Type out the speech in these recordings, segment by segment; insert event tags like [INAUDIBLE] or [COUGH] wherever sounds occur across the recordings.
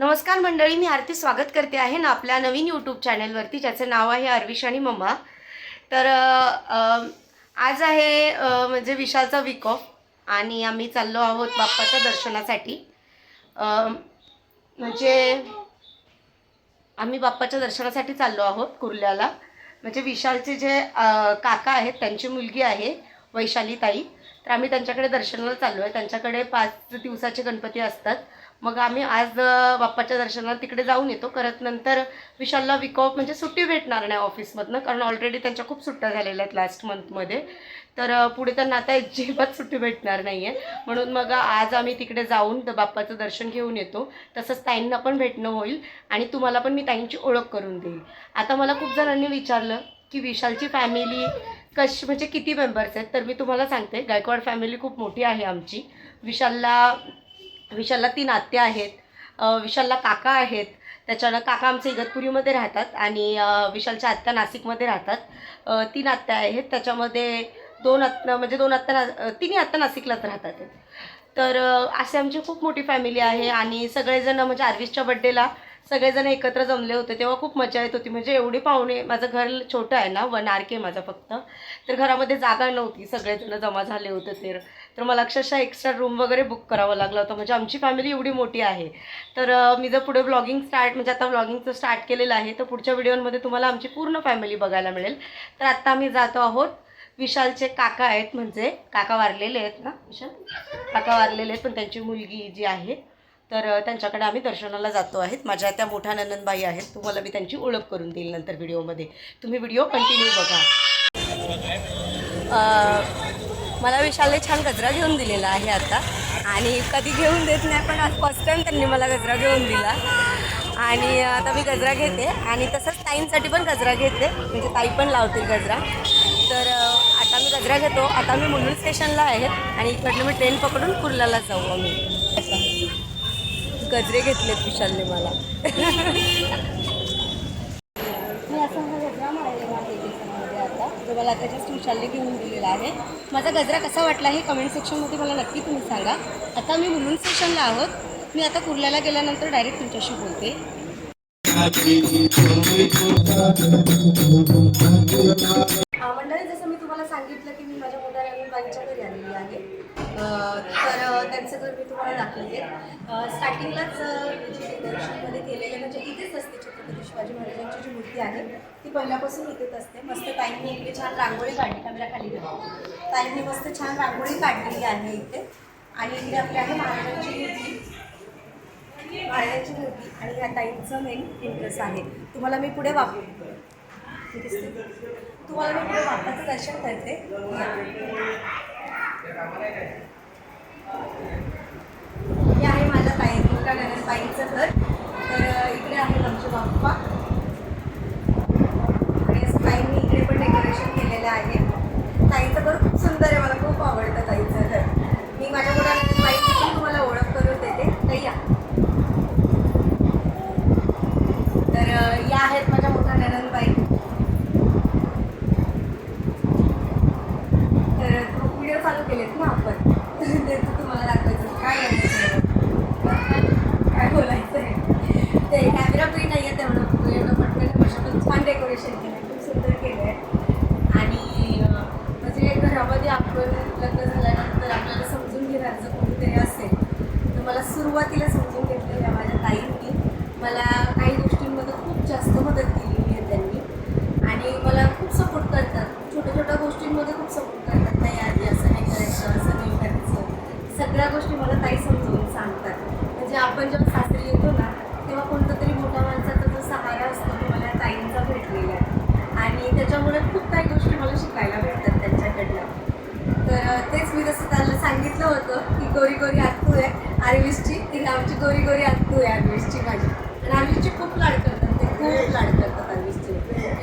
नमस्कार मंडळी मी आरती स्वागत करते आहे ना आपल्या नवीन यूट्यूब चॅनलवरती ज्याचं नाव आहे अरविश आणि मम्मा. तर आज आहे म्हणजे विशालचा वीक ऑफ आणि आम्ही चाललो आहोत बाप्पाच्या दर्शनासाठी. म्हणजे आम्ही बाप्पाच्या दर्शनासाठी चाललो आहोत कुर्ल्याला. म्हणजे विशालचे जे काका आहेत त्यांची मुलगी आहे वैशाली ताई तर आम्ही त्यांच्याकडे दर्शनाला चाललो आहे त्यांच्याकडे पाच दिवसाचे गणपती असतात. मग आम्ही आज बाप्पाच्या दर्शनाला तिकडे जाऊन येतो. करत नंतर विशालला विक ऑफ म्हणजे सुट्टी भेटणार नाही ऑफिसमधनं कारण ऑलरेडी त्यांच्या खूप सुट्ट्या झालेल्या आहेत लास्ट मंथमध्ये तर पुढे त्यांना आता अजिबात सुट्टी भेटणार नाही आहे म्हणून मग आज आम्ही तिकडे जाऊन बाप्पाचं दर्शन घेऊन येतो. तसंच ताईंना पण भेटणं होईल आणि तुम्हाला पण मी ताईंची ओळख करून देईल. आता मला खूप जणांनी विचारलं की विशालची फॅमिली कशी म्हणजे किती मेंबर्स आहेत? तर मी तुम्हाला सांगते गायकवाड फॅमिली खूप मोठी आहे आमची. विशालला विशालला तीन आत्या आहेत. विशालला काका आहेत. त्याच्यानं काका आमचे इगतपुरीमध्ये राहतात आणि विशालच्या आत्या नाशिकमध्ये राहतात. तीन आत्या आहेत. त्याच्यामध्ये दोन आत्या म्हणजे दोन आत्या ना तिन्ही आत्या नाशिकलाच राहतात. आहेत. तर असे आमची खूप मोठी फॅमिली आहे आणि सगळेजण म्हणजे आर्विसच्या बड्डेला सगळेजण एकत्र जमले होते तेव्हा खूप मजा येत होती. म्हणजे एवढी पाहुणे माझं घर छोटं आहे ना वन आर के माझं फक्त. तर घरामध्ये जागा नव्हती. सगळेजण जमा झाले होते. तर तर मला अक्षरशः एक्स्ट्रा रूम वगैरे बुक करावं लागलं होतं. म्हणजे आमची फॅमिली एवढी मोठी आहे. तर मी जर पुढे ब्लॉगिंग स्टार्ट म्हणजे आता ब्लॉगिंगचं स्टार्ट केलेलं आहे तर पुढच्या व्हिडिओमध्ये तुम्हाला आमची पूर्ण फॅमिली बघायला मिळेल. तर आत्ता आम्ही जातो आहोत विशालचे काका आहेत म्हणजे काका वारलेले आहेत ना विशाल? काका वारलेले आहेत पण त्यांची मुलगी जी आहे तर त्यांच्याकडे आम्ही दर्शनाला जातो आहेत. माझ्या त्या मोठ्या नंदनबाई आहेत तुम्हाला मी त्यांची ओळख करून देईल नंतर व्हिडिओमध्ये तुम्ही व्हिडिओ कंटिन्यू बघा. मला विशालने छान गजरा घेऊन दिलेला आहे आता. आणि कधी घेऊन देत नाही पण आज फर्स्ट टाईम त्यांनी मला गजरा घेऊन दिला. आणि आता मी गजरा घेते. आणि तसंच ताईंसाठी पण गजरा घेते. म्हणजे ताई पण लावतील गजरा. तर आता मी गजरा घेतो. आता मी मुलुंड स्टेशनला आहे आणि इकडनं मी ट्रेन पकडून कुर्ल्याला जाऊ आम्ही. गजरे घेतलेत विशालने मला. [LAUGHS] मी असं गजरा मारलेला मला आता जस्ट घेऊन दिलेला आहे. माझा गजरा कसा वाटला हे कमेंट सेक्शनमध्ये मला नक्की तुम्ही सांगा. आता मी मुलुंड स्टेशनला आहोत. मी आता कुर्ल्याला गेल्यानंतर डायरेक्ट तुमच्याशी बोलते. मंडळी जसं मी तुम्हाला सांगितलं की मी माझ्या मोठ्या घरी आलेली आहे तर त्यांचं घर मी तुम्हाला दाखवते. स्टार्टिंगलाच जे दर्शनमध्ये केलेले म्हणजे इथेच असते छत्रपती शिवाजी महाराजांची जी मूर्ती आहे ती पहिल्यापासून इथेच असते. मस्त ताईंनी इकडे छान रांगोळी काढली कॅमेरा खाली ताईंनी मस्त छान रांगोळी काढलेली आहे इथे. आणि इकडे आपल्या आहे महाराजांची मूर्ती. महाराजांची मूर्ती. आणि या ताईंचं मेन इंटरेस्ट आहे. तुम्हाला मी पुढे वापरू. तुम्हाला मी पुढे बाप्पाचं दर्शन करते. हे आहे? माझ्या ताई मोठ्या नंदबाईंचं घर. तर इकडे आहे आमच्या बाप्पा आणि असं ताईंनी इकडे पण डेकोरेशन केलेलं आहे ताईचं घर खूप सुंदर आहे मला खूप आवडतं ताईचं घर मी माझ्या मोठ्या नंदबाईंची पण तुम्हाला ओळख करून देते ताई या तर अ, या आहेत माझ्या मोठ्या नंदबाई तर खूप व्हिडिओ चालू केलेत ना आपण ते तर तुम्हाला दाखवायचं काय करायचं काय बोलायचं आहे ते कॅमेरा फ्री नाही आहे तेवढं एवढं पटकन वर्ष पण छान डेकोरेशन केलं आहे खूप सुंदर केलं आहे आणि अं, म्हणजे घरामध्ये आपण लग्न झाल्यानंतर आपल्याला समजून घेणारं कोणीतरी असेल तर मला सुरुवातीला समजून घेतलेल्या माझ्या ताईंनी. मला काही गोष्टींमध्ये खूप जास्त मदत केलेली आहे त्यांनी. आणि मला खूप सपोर्ट करतात. छोट्या छोट्या गोष्टींमध्ये खूप सपोर्ट करतात. नाही आधी असं नाही करायचं असं नाही करायचं. सगळ्या गोष्टी मला ताई समजवून सांगतात. म्हणजे आपण जेव्हा सासरी येतो ना तेव्हा कोणता तरी मोठ्या माणसाचा जो सहारा असतो तो मला ताईंचा भेटलेला आहे. आणि त्याच्यामुळे खूप काही गोष्टी मला शिकायला भेटतात त्यांच्याकडनं. तर तेच मी जसं त्याला सांगितलं होतं की गोरी गोरी आत्तू आहे ती आमची गोरी गोरी आत्तू आहे आर्विसची माझी. आणि आर्वीसची खूप लाड करतात ते खूप लाड करतात आर्विसचे.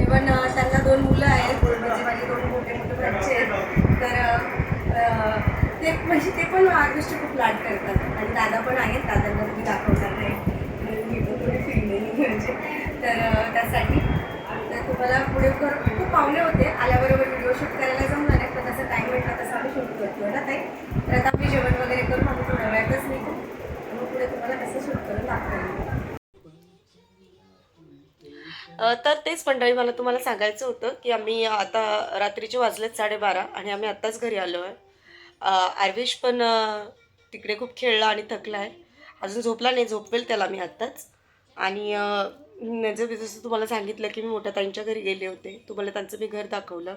इवन त्यांना दोन मुलं आहेत म्हणजे माझे दोन मोठे मोठे बच्चे आहेत. तर ते म्हणजे ते पण आर्वीसची खूप लाड करतात. आणि दादा पण आहेत दादांना तुम्ही दाखवणार नाही. मी पण थोडी म्हणजे. तर त्यासाठी तर तुम्हाला पुढे घर खूप पाहुणे होते. आल्याबरोबर व्हिडिओ शूट करायला जाऊन नाही पण तसं टाईम भेटला तसं आम्ही शूट करतो ना ताई? तर आता आम्ही जेवण वगैरे करून तर तेच मंडळी मला तुम्हाला सांगायचं होतं की आम्ही आता रात्रीचे वाजलेत साडेबारा आणि आम्ही आत्ताच घरी आलो आहे आर्वेश पण तिकडे खूप खेळला आणि थकला आहे अजून झोपला नाही झोपवेल त्याला मी आत्ताच. आणि अ, म्हणजे जसं तुम्हाला सांगितलं की मी मोठ्या ताईंच्या घरी गेले होते. तुम्हाला त्यांचं मी घर दाखवलं.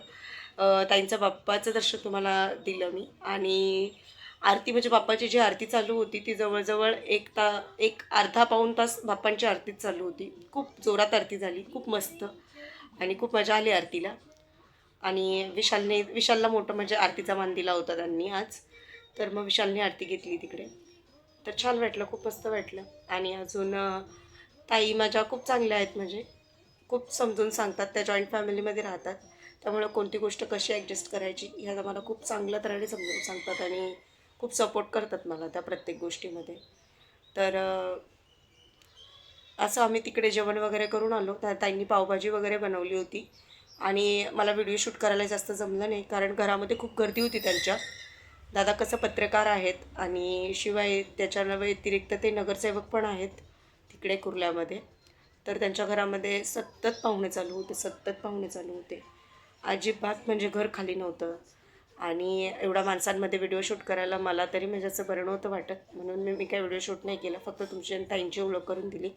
ताईंचं ताईंच्या बाप्पाचं दर्शन तुम्हाला दिलं मी. आणि आरती म्हणजे बाप्पाची जी आरती चालू होती ती जवळजवळ एक ता एक अर्धा पाऊण तास बाप्पांची आरतीच चालू होती. खूप जोरात आरती झाली खूप मस्त आणि खूप मजा आली आरतीला. आणि विशालने विशालला मोठं म्हणजे आरतीचा मान दिला होता त्यांनी आज. तर मग विशालने आरती घेतली तिकडे. तर छान वाटलं खूप मस्त वाटलं. आणि अजून ताई माझ्या खूप चांगल्या आहेत म्हणजे. खूप समजून सांगतात त्या जॉईंट फॅमिलीमध्ये राहतात. त्यामुळे कोणती गोष्ट कशी ॲडजस्ट करायची ह्याचा मला खूप चांगल्या तऱ्हेने समजून सांगतात. आणि खूप सपोर्ट करतात मला त्या प्रत्येक गोष्टीमध्ये. तर असं आम्ही तिकडे जेवण वगैरे करून आलो. त्या ताईंनी पावभाजी वगैरे बनवली होती. आणि मला व्हिडिओ शूट करायला जास्त जमलं नाही कारण घरामध्ये खूप गर्दी होती त्यांच्या. दादा कसं पत्रकार आहेत आणि शिवाय त्याच्या व्यतिरिक्त ते नगरसेवक पण आहेत तिकडे कुर्ल्यामध्ये. तर त्यांच्या घरामध्ये सतत पाहुणे चालू होते सतत पाहुणे चालू होते. अजिबात म्हणजे घर खाली नव्हतं. आणि एवढ्या माणसांमध्ये व्हिडिओ शूट करायला मला तरी म्हणजे असं बरं नव्हतं वाटत. म्हणून मी मी काय व्हिडिओ शूट नाही केला. फक्त तुमची आणि ताईंची ओळख करून दिली.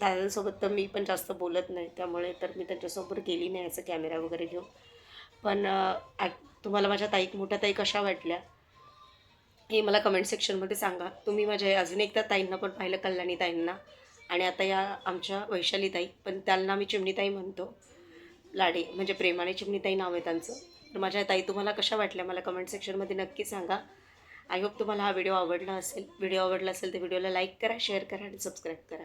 दादांसोबत तर मी पण जास्त बोलत नाही. त्यामुळे तर मी त्यांच्यासोबत गेली नाही असं कॅमेरा वगैरे घेऊन. पण तुम्हाला माझ्या ताईक मोठ्या ताई कशा वाटल्या? हे मला कमेंट सेक्शनमध्ये सांगा. तुम्ही माझ्या अजून एकदा ताईंना पण पाहिलं कल्याणी ताईंना. आणि आता या आमच्या वैशाली ताई. पण त्यांना मी चिमणीताई म्हणतो. लाडे म्हणजे प्रेमाने चिमणीताई नाव आहे त्यांचं. तर माझ्या ताई तुम्हाला कशा वाटल्या मला कमेंट सेक्शनमध्ये नक्की सांगा. आय होप तुम्हाला हा व्हिडिओ आवडला असेल. व्हिडिओ आवडला असेल तर व्हिडिओला लाईक करा शेअर करा आणि सबस्क्राईब करा.